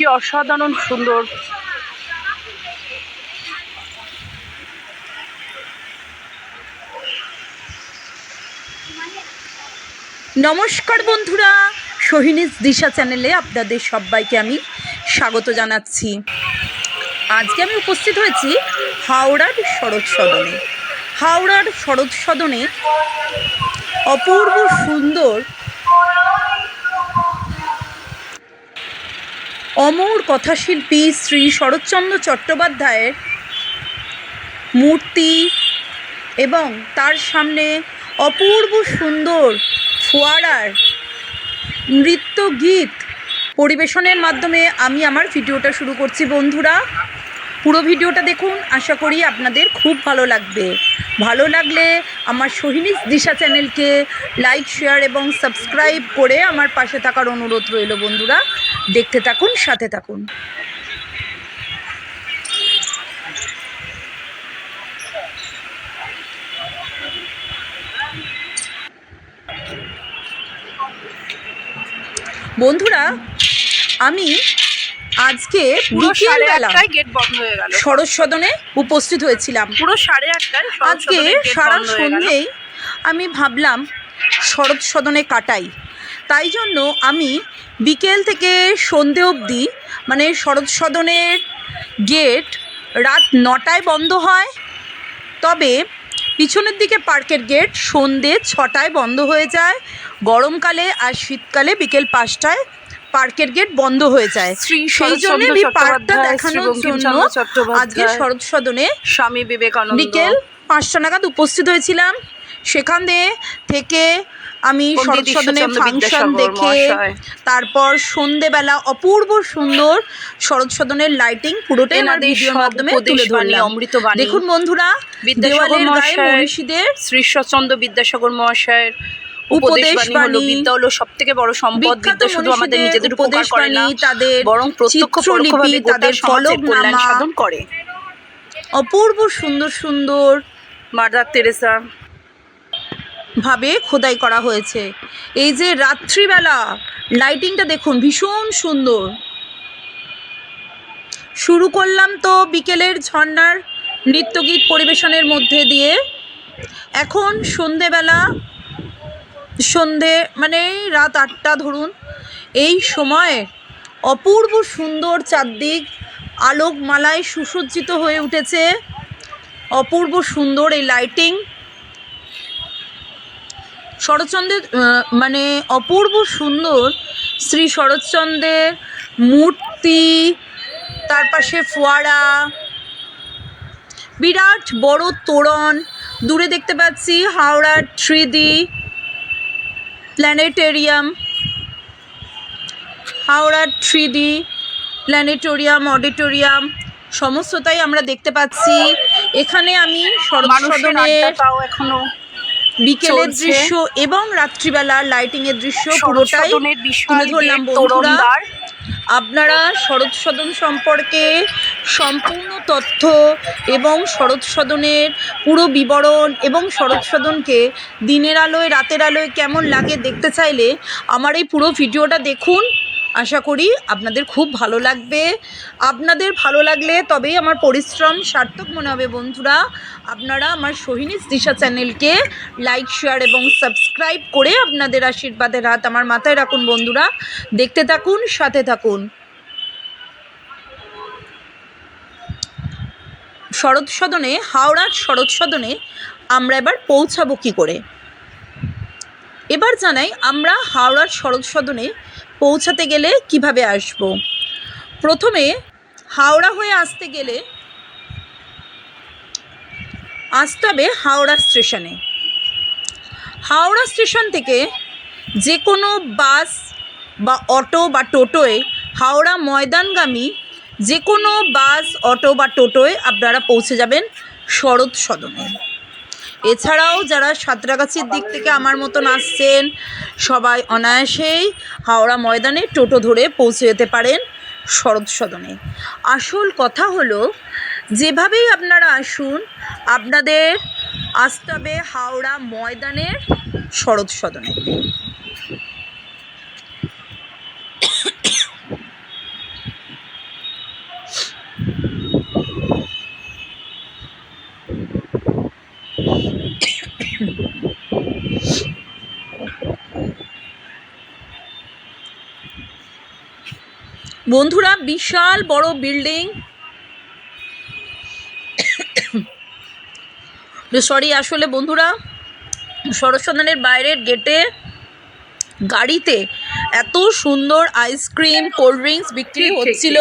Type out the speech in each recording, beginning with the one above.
কি অসাধারণ সুন্দর। নমস্কার বন্ধুরা, সোহিনীস দিশা চ্যানেলে আপনাদের সবাইকে আমি স্বাগত জানাচ্ছি। আজকে আমি উপস্থিত হয়েছি হাওড়ার শরৎ সদনে। হাওড়ার শরৎ সদনে অপূর্ব সুন্দর অমর কথাশিল্পী শ্রী শরৎচন্দ্র চট্টোপাধ্যায়ের মূর্তি এবং তার সামনে অপূর্ব সুন্দর ফোয়ারার নৃত্য গীত পরিবেশনের মাধ্যমে আমি আমার ভিডিওটা শুরু করছি, বন্ধুরা। পুরো ভিডিওটা দেখুন, আশা করি আপনাদের খুব ভালো লাগবে। ভালো লাগলে আমার সোহিনীস দিশা চ্যানেলকে লাইক, শেয়ার এবং সাবস্ক্রাইব করে আমার পাশে থাকার অনুরোধ রইল বন্ধুরা। দেখতে থাকুন, সাথে থাকুন। বন্ধুরা, আমি আজকে শরৎ সদনে উপস্থিত হয়েছিলাম। পুরো সাড়ে আটটায় আজকে সারা। সন্ধেই আমি ভাবলাম শরৎ সদনে কাটাই। তাই জন্য আমি বিকেল থেকে সন্ধে অবধি মানে শরৎ সদনের গেট রাত নটায় বন্ধ হয়। তবে পিছনের দিকে পার্কের গেট সন্ধে ছটায় বন্ধ হয়ে যায়। গরমকালে আর শীতকালে বিকেল পাঁচটায় পার্কের গেট বন্ধ হয়ে যায়। সেই জন্য আমি পার্কটা দেখানোর জন্য আজকে শরৎ সদনে স্বামী বিবেকানন্দ। বিকেল পাঁচটা নাগাদ উপস্থিত হয়েছিলাম। সেখানে থেকে আমি শরৎ সদনে ঈশ্বরচন্দ্র ফাংশন দেখে তারপর সন্ধেবেলা অপূর্ব সুন্দর শরৎ সদনের লাইটিং পুরোটাই আমার ভিডিওর মাধ্যমে তুলে ধরলাম। দেখুন বন্ধুরা বিদ্যাসাগর মহাশয়, মনীষীদের শ্রীশ্বরচন্দ্র বিদ্যাসাগর মহাশয়ের উপদেশ বাণী বিদ্যা হলো সব থেকে বড় সম্পদ। বিদ্যা শুধু আমাদের নিজেদের উপকার উপদেশ করে না তাদের বরং প্রত্যক্ষ পরোক্ষভাবে তাদের সমাজের কল্যাণ সাধন করে। অপূর্ব সুন্দর সুন্দর মাদার তেরেসা ভাবে খোদাই করা হয়েছে। এই যে রাত্রিবেলা লাইটিংটা দেখুন ভীষণ সুন্দর। শুরু করলাম তো বিকেলের ঝর্ণার নৃত্যগীত পরিবেশনের মধ্যে দিয়ে। এখন সন্ধেবেলা সন্ধে মানে রাত আটটা ধরুন, এই সময়ে অপূর্ব সুন্দর চারদিক, আলোকমালায় সুসজ্জিত হয়ে উঠেছে। অপূর্ব সুন্দর এই লাইটিং শরৎচন্দ্রের মানে অপূর্ব সুন্দর শ্রী শরৎচন্দ্রের মূর্তি, তার পাশে ফোয়ারা, বিরাট বড় তোরণ। দূরে দেখতে পাচ্ছি হাওড়ার থ্রিডি প্ল্যানেটেরিয়াম হাওড়ার থ্রি ডি প্ল্যানেটোরিয়াম অডিটোরিয়াম সমস্তটাই আমরা দেখতে পাচ্ছি। এখানে আমি এখনও বিকেলের দৃশ্য এবং রাত্রিবেলার লাইটিং এর দৃশ্য পুরোটাই তুলে ধরলাম বন্ধুরা। আপনারা শরৎ সদন সম্পর্কে সম্পূর্ণ তথ্য এবং শরৎ সদনের পুরো বিবরণ এবং শরৎ সদনকে দিনের আলোয়, রাতের আলোয় কেমন লাগে দেখতে চাইলে আমার এই পুরো ভিডিওটা দেখুন। আশা করি আপনাদের খুব ভালো লাগবে। আপনাদের ভালো লাগলে তবেই আমার পরিশ্রম সার্থক মনে হবে বন্ধুরা। আপনারা আমার সোহিনীস দিশা চ্যানেলকে লাইক শেয়ার এবং সাবস্ক্রাইব করে আপনাদের আশীর্বাদের হাত আমার মাথায় রাখুন বন্ধুরা। দেখতে থাকুন, সাথে থাকুন। শরৎ সদনে, হাওড়ার শরৎ সদনে আমরা এবার পৌঁছাবো কী করে? এবার জানাই আমরা হাওড়ার শরৎ সদনে পৌঁছাতে গেলে কীভাবে আসব? প্রথমে হাওড়া হয়ে আসতে গেলে আসতে হবে হাওড়া স্টেশনে। হাওড়া স্টেশন থেকে যে কোনো বাস বা অটো বা টোটোয় হাওড়া ময়দানগামী যে কোনো বাস, অটো বা টোটোয় আপনারা পৌঁছে যাবেন শরৎ সদনে। এছাড়াও যারা সাঁতরাগাছির দিক থেকে আমার মতন আসছেন, সবাই অনায়াসেই হাওড়া ময়দানে টোটো ধরে পৌঁছে যেতে পারেন শরৎ সদনে। আসল কথা হলো, যেভাবেই আপনারা আসুন, আপনাদের আসতে হবে হাওড়া ময়দানের শরৎ সদনে। বন্ধুরা বিশাল বড় বিল্ডিং। সরি আসলে বন্ধুরা সরস্বতনের বাইরের গেটে গাড়িতে এত সুন্দর আইসক্রিম কোল্ড ড্রিঙ্কস বিক্রি হচ্ছিল।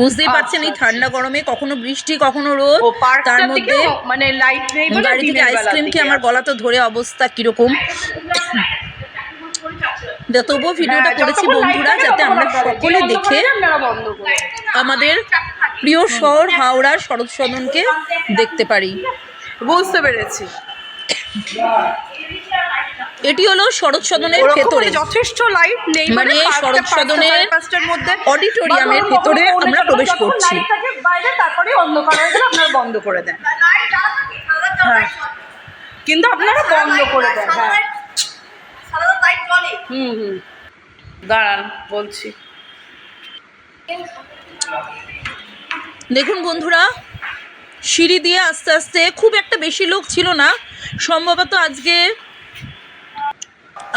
বুঝতেই আচ্ছা, পারছেন এই আচ্ছা, ঠান্ডা গরমে কখনো বৃষ্টি কখনো রোদ তার মধ্যে মানে লাইট নেই গাড়ি থেকে আইসক্রিম খেয়ে আমার গলা তো ধরে অবস্থা কীরকম। তবুও ভিডিওটা হ্যাঁ, করেছি বন্ধুরা যাতে আমরা সকলে দেখে। আমাদের প্রিয় শহর হাওড়ার শরৎ সদনকে দেখতে পারি। বুঝতে পেরেছি। এটি হলো শরৎ সদনের ভেতরে। মানে যথেষ্ট লাইট নেই মানে পাঁচটা, শরৎ সদনের মধ্যে। অডিটোরিয়ামের ভেতরে আমরা প্রবেশ করছি। বাইরে তারপরে অন্ধকার হয়ে গেলে আপনারা বন্ধ করে দেন। হ্যাঁ। কিন্তু আপনারা বন্ধ করে দেন হ্যাঁ। হুম হুম। দাঁড়ান বলছি। দেখুন বন্ধুরা সিঁড়ি দিয়ে আস্তে আস্তে খুব একটা বেশি লোক ছিল না। সম্ভবত আজকে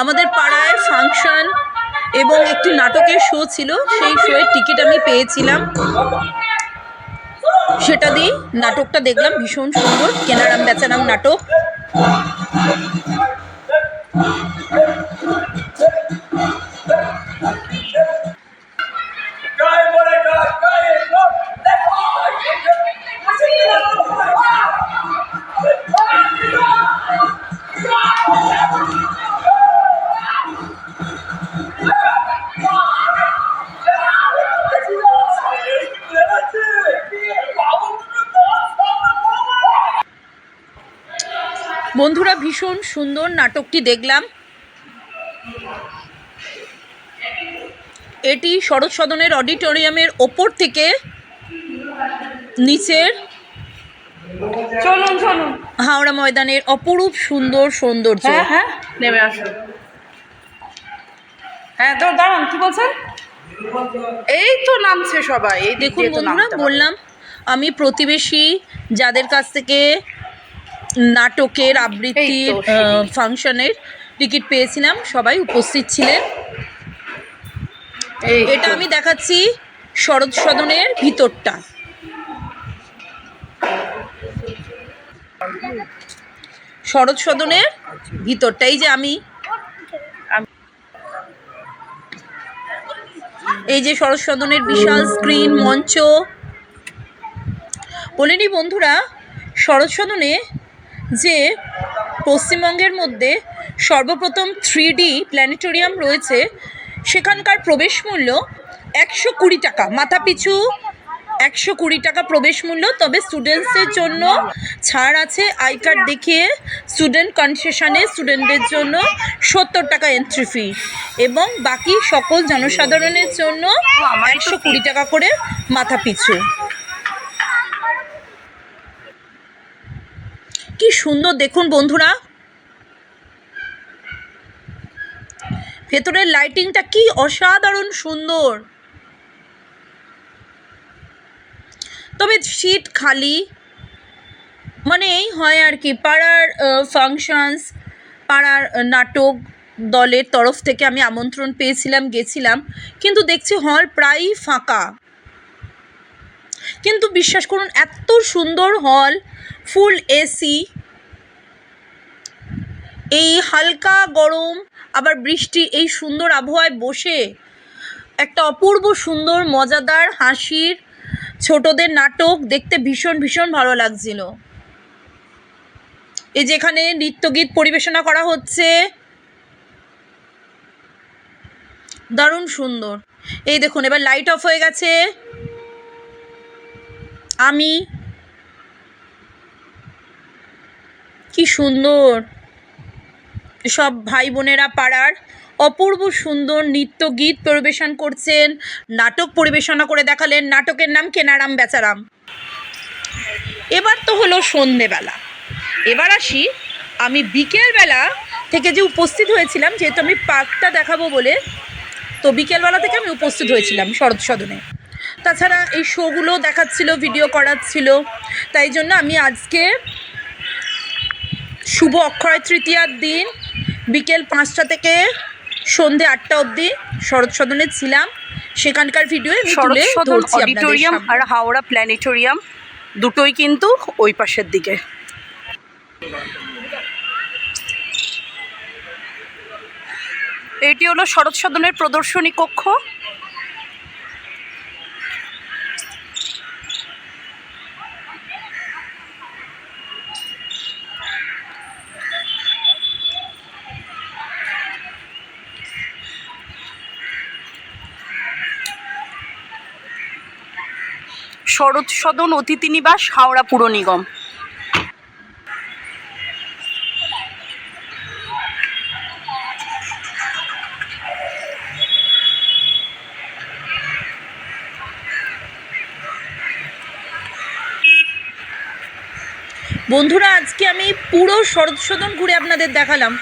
আমাদের পাড়ায় ফাংশন এবং একটি নাটকের শো ছিল, সেই শোয়ের টিকিট আমি পেয়েছিলাম। সেটা দিয়ে নাটকটা দেখলাম, ভীষণ সুন্দর, কেনারাম বেচারাম নাটক। সুন্দর নাটকটি দেখলাম। এটি শরৎ সদনের অডিটোরিয়ামের ওপর থেকে নিচের চলুন চলুন। হাওড়া ময়দানের অপরূপ সুন্দর সৌন্দর্য। হ্যাঁ হ্যাঁ। নেমে আসুন। হ্যাঁ তো দাঁড়ান কি বলছেন? এই তো নামছে সবাই এই দেখুন বন্ধুরা বললাম আমি প্রতিবেশী যাদের কাছ থেকে নাটকের আবৃত্তির ফাংশনের টিকিট পেয়েছিলাম। সবাই উপস্থিত ছিলেন। এটা আমি দেখাচ্ছি শরৎ সদনের ভিতরটা। শরৎ সদনের ভিতরটাই যে আমি। এই যে শরৎ সদনের বিশাল স্ক্রিন মঞ্চ। বলিনি বন্ধুরা শরৎ সদনে যে পশ্চিমবঙ্গের মধ্যে সর্বপ্রথম থ্রি ডি প্ল্যানেটোরিয়াম রয়েছে সেখানকার প্রবেশ মূল্য একশো কুড়ি টাকা। মাথা পিছু একশো কুড়ি টাকা প্রবেশ মূল্য তবে স্টুডেন্টসের জন্য ছাড় আছে আই কার্ড দেখিয়ে স্টুডেন্ট কনসেশনে স্টুডেন্টদের জন্য সত্তর টাকা এন্ট্রি ফি এবং বাকি সকল জনসাধারণের জন্য একশো কুড়ি টাকা করে মাথা কি সুন্দর দেখুন বন্ধুরা। ভেতরের লাইটিংটা কি অসাধারণ সুন্দর। তবে সিট খালি মানে এই হয় আর কি, পাড়ার ফাংশনস পাড়ার নাটক দলের তরফ থেকে আমি আমন্ত্রণ পেয়েছিলাম, গেছিলাম, কিন্তু দেখছি হল প্রায়ই ফাঁকা। কিন্তু বিশ্বাস করুন, এত সুন্দর হল ফুল এসি এই হালকা গরম, আবার বৃষ্টি এই সুন্দর আবহাওয়ায় বসে একটা অপূর্ব সুন্দর মজাদার হাসির ছোটদের নাটক দেখতে ভীষণ ভীষণ ভালো লাগছিল। এই যেখানে নৃত্যগীত পরিবেশনা করা হচ্ছে, দারুণ সুন্দর। এই দেখুন, এবার লাইট অফ হয়ে গেছে। আমি কি সুন্দর। সব ভাই বোনেরা পাড়ার অপূর্ব সুন্দর নৃত্য গীত পরিবেশন করছেন, নাটক পরিবেশনা করে দেখালেন নাটকের নাম কেনারাম বেচারাম। এবার তো হলো সন্ধেবেলা। এবার আসি, আমি বিকেলবেলা থেকে যে উপস্থিত হয়েছিলাম, যেহেতু আমি পার্কটা দেখাবো বলে, তো বিকেলবেলা থেকে আমি উপস্থিত হয়েছিলাম শরৎ সদনে। তাছাড়া এই শোগুলো দেখাচ্ছিল ভিডিও করাচ্ছিল, তাই জন্য আমি আজকে শুভ অক্ষয় তৃতীয়ার দিন বিকেল পাঁচটা থেকে সন্ধে আটটা অবধি শরৎ সদনে ছিলাম। সেখানকার ভিডিও শরৎ তুলে ধরছি অডিটোরিয়াম আর হাওড়া প্ল্যানেটোরিয়াম দুটোই কিন্তু ওই পাশের দিকে। এটি হলো শরৎ সদনের প্রদর্শনী কক্ষ। শরৎ সদন অতিথি নিবাস, হাওড়া পুর নিগম। বন্ধুরা, আজকে আমি পুরো শরৎ সদন ঘুরে আপনাদের দেখালাম।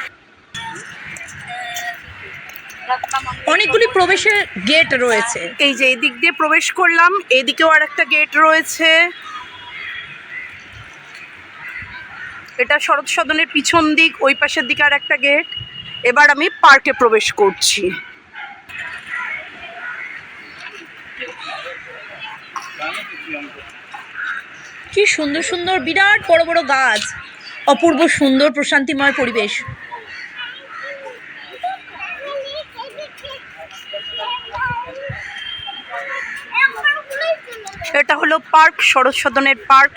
অনেকগুলি প্রবেশের গেট রয়েছে। এই যে এদিক দিয়ে প্রবেশ করলাম এদিকেও আর একটা গেট রয়েছে। এটা শরৎ সদনের পিছন দিক ওই পাশের দিকে আর একটা গেট এবার আমি পার্কে প্রবেশ করছি। কি সুন্দর সুন্দর বিরাট বড় বড় গাছ। অপূর্ব সুন্দর প্রশান্তিময় পরিবেশ। এটা হলো পার্ক, শরৎ সদনের পার্ক।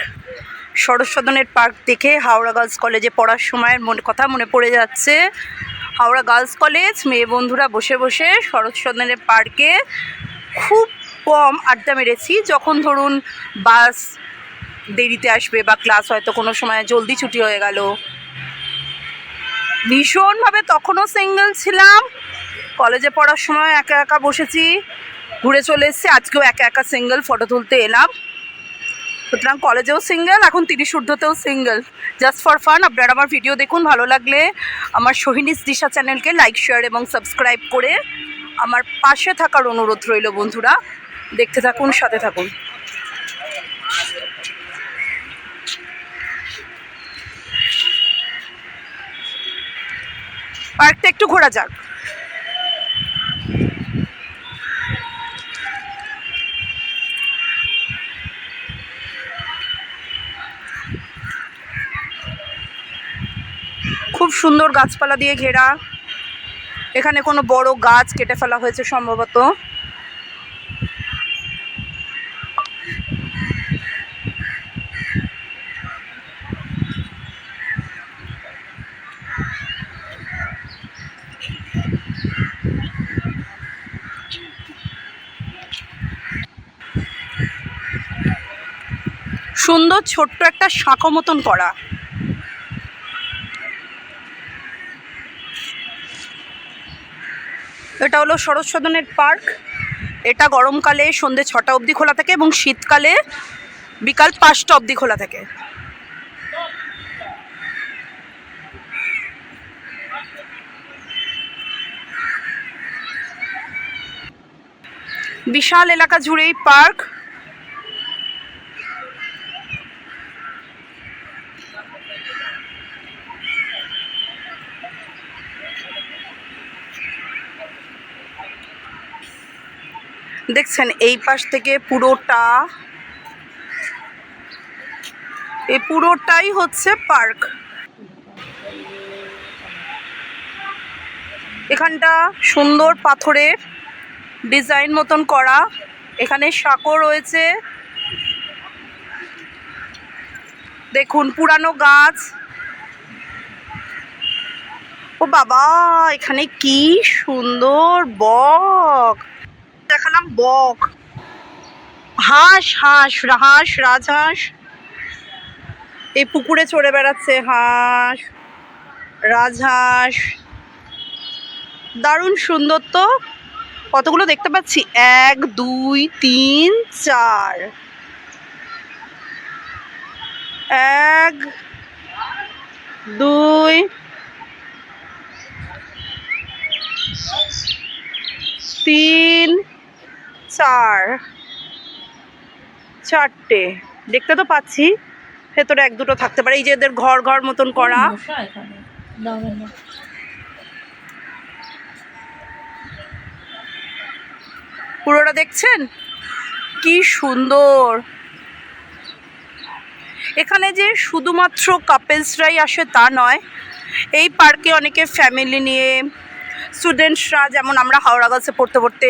শরৎ সদনের পার্ক দেখে হাওড়া গার্লস কলেজে পড়ার সময়ের মনে, কথা মনে পড়ে যাচ্ছে। হাওড়া গার্লস কলেজ, মেয়ে বন্ধুরা বসে বসে শরৎ সদনের পার্কে খুব কম আড্ডা মেরেছি। যখন ধরুন বাস দেরিতে আসবে বা ক্লাস হয়তো কোনো সময় জলদি ছুটি হয়ে গেল। ভীষণভাবে তখনও সিঙ্গেল ছিলাম। কলেজে পড়ার সময় একা একা বসেছি। ঘুরে চলে এসেছি। আজকেও একা একা সিঙ্গেল ফটো তুলতে এলাম। সুতরাং কলেজেও সিঙ্গেল এখন তিরিশ ঊর্ধ্বতেও সিঙ্গেল জাস্ট ফর ফান আপনারা আমার ভিডিও দেখুন, ভালো লাগলে আমার সোহিনীস দিশা চ্যানেলকে লাইক শেয়ার এবং সাবস্ক্রাইব করে আমার পাশে থাকার অনুরোধ রইল বন্ধুরা। দেখতে থাকুন, সাথে থাকুন। পার্কটা একটু ঘোরা যাক। সুন্দর গাছপালা দিয়ে ঘেরা। এখানে কোনো বড় গাছ কেটে ফেলা হয়েছে সম্ভবত। সুন্দর ছোট্ট একটা শাঁখো মতন করা। এটা হলো শরৎ সদনের পার্ক। এটা গরমকালে সন্ধে ছটা অবধি খোলা থাকে এবং শীতকালে বিকাল পাঁচটা অবধি খোলা থাকে। বিশাল এলাকা জুড়েই পার্ক। দেখছেন, এই পাশ থেকে পুরোটা, এই পুরোটাই হচ্ছে পার্ক। এখানটা সুন্দর পাথরের ডিজাইন মতন করা। এখানে সাঁকো রয়েছে। দেখুন, পুরানো গাছ। ও বাবা, এখানে কি সুন্দর বক! দেখালাম বক। হাঁস হাঁস হাঁস, রাজহাঁস। এই পুকুরে চড়ে বেড়াচ্ছে হাঁস, রাজহাঁস। দারুণ সুন্দর তো। কতগুলো দেখতে পাচ্ছি? এক, দুই, তিন, চার। এক, দুই, তিন চার। চারটে। দেখতে তো পাচ্ছি ভেতরে এক দুটো থাকতে পারে। এই যে এদের ঘর ঘর মতন করা। পুরোটা দেখছেন? কি সুন্দর। এখানে যে শুধুমাত্র কাপেলসরাই আসে তা নয় এই পার্কে অনেকে ফ্যামিলি নিয়ে স্টুডেন্টসরা যেমন আমরা হাওড়া গাছে পড়তে পড়তে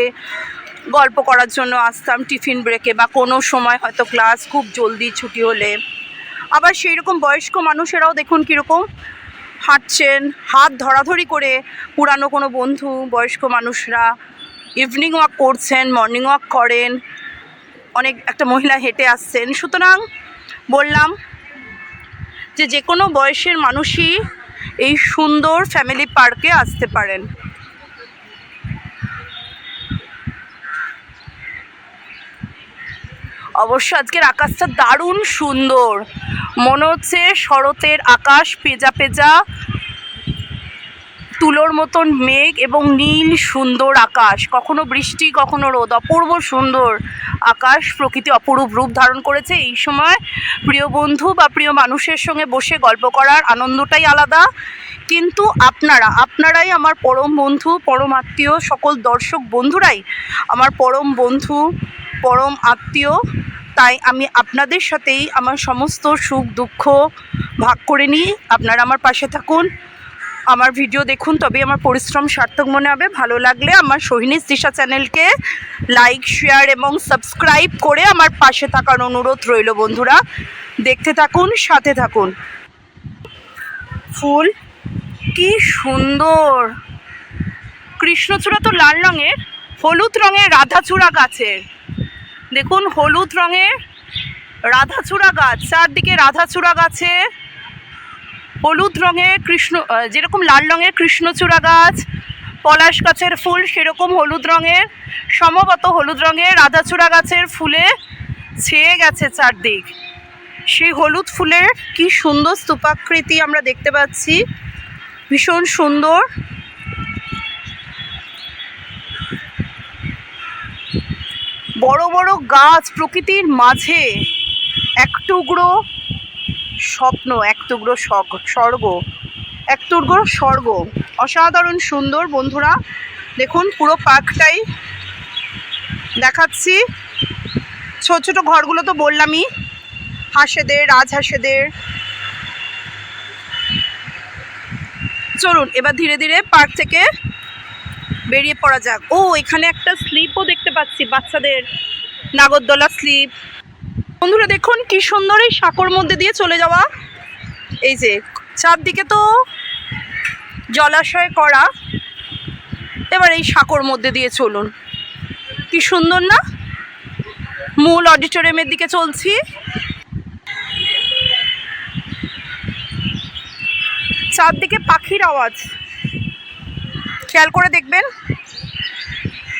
গল্প করার জন্য আসতাম টিফিন ব্রেকে বা কোনো সময় হয়তো ক্লাস খুব জলদি ছুটি হলে। আবার সেই রকম বয়স্ক মানুষেরাও দেখুন কীরকম হাঁটছেন, হাত ধরাধরি করে পুরানো কোনো বন্ধু, বয়স্ক মানুষরা ইভিনিং ওয়াক করছেন মর্নিং ওয়াক করেন, অনেক একটা মহিলা হেঁটে আসছেন। সুতরাং বললাম যে যে কোনো বয়সের মানুষই এই সুন্দর ফ্যামিলি পার্কে আসতে পারেন। অবশ্য আজকের আকাশটা দারুণ সুন্দর। মনে হচ্ছে শরতের আকাশ পেজা পেজা, তুলোর মতন মেঘ এবং নীল সুন্দর আকাশ। কখনো বৃষ্টি, কখনো রোদ, অপূর্ব সুন্দর আকাশ প্রকৃতি অপরূপ রূপ ধারণ করেছে। এই সময় প্রিয় বন্ধু বা প্রিয় মানুষের সঙ্গে বসে গল্প করার আনন্দটাই আলাদা। কিন্তু আপনারা, আপনারাই আমার পরম বন্ধু, পরম আত্মীয়, সকল দর্শক বন্ধুরাই আমার পরম বন্ধু পরম আত্মীয়, তাই আমি আপনাদের সাথেই আমার সমস্ত সুখ, দুঃখ ভাগ করে নিই। আপনারা আমার পাশে থাকুন। আমার ভিডিও দেখুন তবে আমার পরিশ্রম সার্থক মনে হবে। ভালো লাগলে আমার সোহিনী দিশা চ্যানেলকে লাইক শেয়ার এবং সাবস্ক্রাইব করে আমার পাশে থাকার অনুরোধ রইল বন্ধুরা। দেখতে থাকুন, সাথে থাকুন। ফুল কি সুন্দর! কৃষ্ণচূড়া তো লাল রঙের, হলুদ রঙের, রাধাচূড়া গাছের। দেখুন, হলুদ রঙের রাধাচূড়া গাছ, চারদিকে রাধাচূড়া গাছে হলুদ রঙের কৃষ্ণ যেরকম লাল রঙের কৃষ্ণচূড়া গাছ, পলাশ গাছের ফুল সেরকম হলুদ রঙের, সম্ভবত হলুদ রঙের রাধাচূড়া গাছের ফুলে ছেয়ে গেছে চারদিক। সেই হলুদ ফুলের কি সুন্দর স্তূপাকৃতি আমরা দেখতে পাচ্ছি। ভীষণ সুন্দর। বড় বড় গাছ প্রকৃতির মাঝে এক টুকরো স্বপ্ন, এক টুকরো স্বর্গ- এক টুকরো স্বর্গ। অসাধারণ সুন্দর বন্ধুরা, দেখুন পুরো পার্কটাই দেখাচ্ছি। ছোট ছোট ঘরগুলো তো বললামই, হাঁসেদের, রাজহাঁসেদের। চলুন, এবার ধীরে ধীরে পার্ক থেকে বেরিয়ে পড়া যাক। ও, এখানে একটা স্লিপও পাচ্ছি বাচ্চাদের নাগরদোলা স্লিপ। বন্ধুরা দেখুন কি সুন্দর এই সাঁকোর মধ্যে দিয়ে চলে যাওয়া। এই যে, চারদিকে তো জলাশয় করা। এবার এই সাঁকোর মধ্যে দিয়ে চলুন। কি সুন্দর না? মূল অডিটোরিয়ামের দিকে চলছি। চারদিকে পাখির আওয়াজ। খেয়াল করে দেখবেন।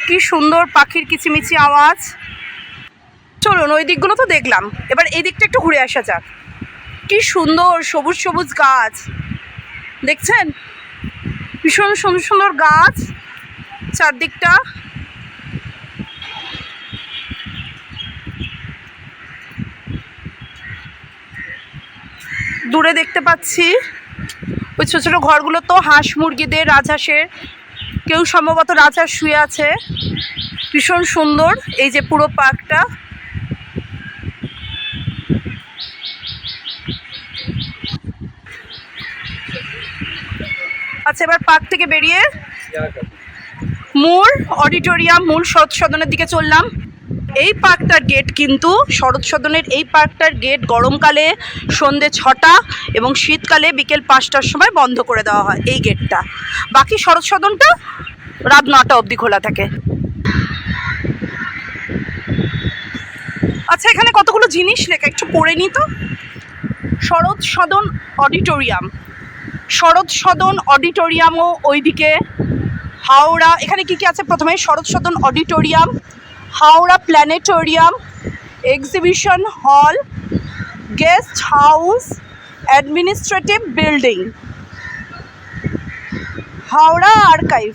কি সুন্দর পাখির কিচিমিচি আওয়াজ। চলুন, ওই দিকগুলো তো দেখলাম। এবার এই দিকটা একটু ঘুরে আসা যাক। কি সুন্দর সবুজ সবুজ গাছ। দেখছেন? ভীষণ সুন্দর সুন্দর গাছ চারদিকটা। দূরে দেখতে পাচ্ছি। ওই ছোটো ছোটো ঘরগুলো তো হাঁস মুরগিদের, রাজহাঁসের কেউ সম্ভবত রাজা শুয়ে আছে। ভীষণ সুন্দর এই যে পুরো পার্কটা। আচ্ছা এবার পার্ক থেকে বেরিয়ে মূল অডিটোরিয়াম মূল সৎ সদনের দিকে চললাম। এই পার্কটার গেট কিন্তু শরৎ সদনের এই পার্কটার গেট গরমকালে সন্ধে ছটা এবং শীতকালে বিকেল পাঁচটার সময় বন্ধ করে দেওয়া হয় এই গেটটা বাকি শরৎ সদনটা রাত নটা অবধি খোলা থাকে। আচ্ছা এখানে কতগুলো জিনিস লেখা? একটু পড়ে নি তো। শরৎ সদন অডিটোরিয়াম। শরৎ সদন অডিটোরিয়ামও ওইদিকে। হাওড়া, এখানে কি কি আছে প্রথমে? Sarat Sadan auditorium Howrah planetarium exhibition hall guest house administrative building Howrah archive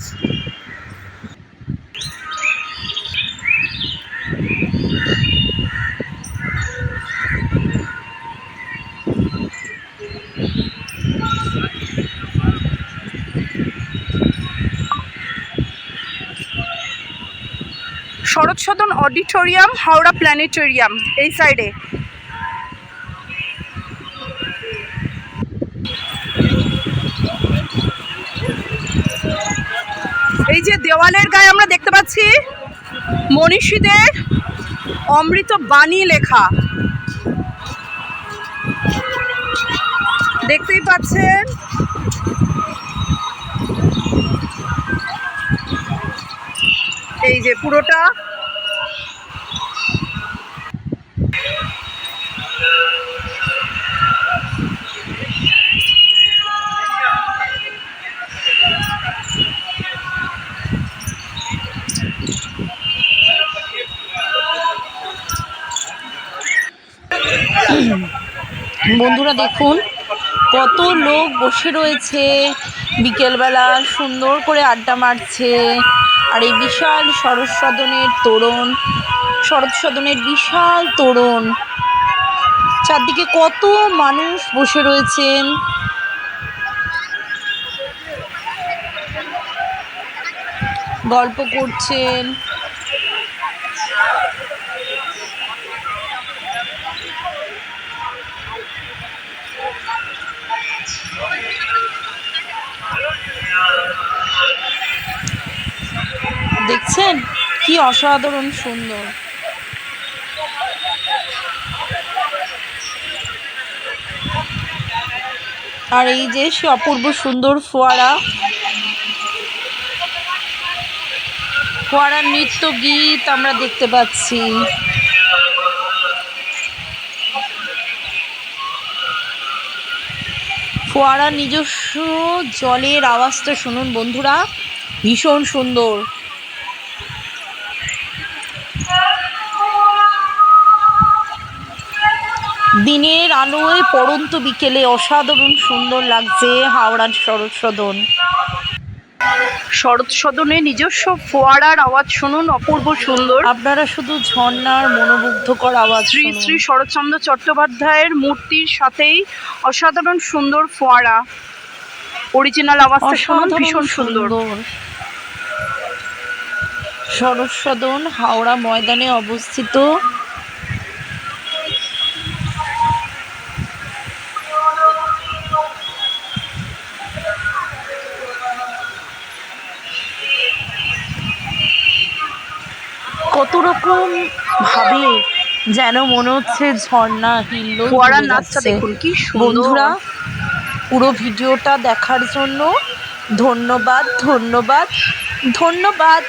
Sarat Sadan auditorium, Howrah planetarium, এই সাইডে এই যে দেওয়ালের গায়ে আমরা দেখতে পাচ্ছি মনীষীদের অমৃত বাণী লেখা। দেখতেই পাচ্ছেন? এই যে পুরোটা। বন্ধুরা দেখুন কত লোক বসে রয়েছে। বিকেলবেলা সুন্দর করে আড্ডা মারছে। আর এই বিশাল শরৎ সদনের তোরণ, শরৎ সদনের বিশাল তোরণ। চারদিকে কত মানুষ বসে রয়েছেন। গল্প করছেন। দেখছেন? কি অসাধারণ সুন্দর। আর এই যে সে অপূর্ব সুন্দর ফোয়ারা। ফোয়ারার নৃত্য গীত আমরা দেখতে পাচ্ছি। ফোয়ারার নিজস্ব জলের আওয়াজটা শুনুন বন্ধুরা। ভীষণ সুন্দর। দিনের আলোয় পড়ন্ত বিকেলে অসাধারণ সুন্দর লাগছে হাওড়ার শরৎ সদন। শরৎ সদনে নিজস্ব ফোয়ারার আওয়াজ শুনুন অপূর্ব সুন্দর। আপনারা শুধু ঝর্ণার মনোমুগ্ধকর আওয়াজ শ্রী শ্রী শরৎচন্দ্র চট্টোপাধ্যায়ের মূর্তির সাথেই অসাধারণ সুন্দর ফোয়ারা। অরিজিনাল আওয়াজটা শুনুন ভীষণ সুন্দর। শরৎ সদন হাওড়া ময়দানে অবস্থিত যেন মনে হচ্ছে ঝর্ণা হিল্লো ফোয়ারার নাচটা দেখুন কি বন্ধুরা পুরো ভিডিওটা দেখার জন্য ধন্যবাদ ধন্যবাদ ধন্যবাদ।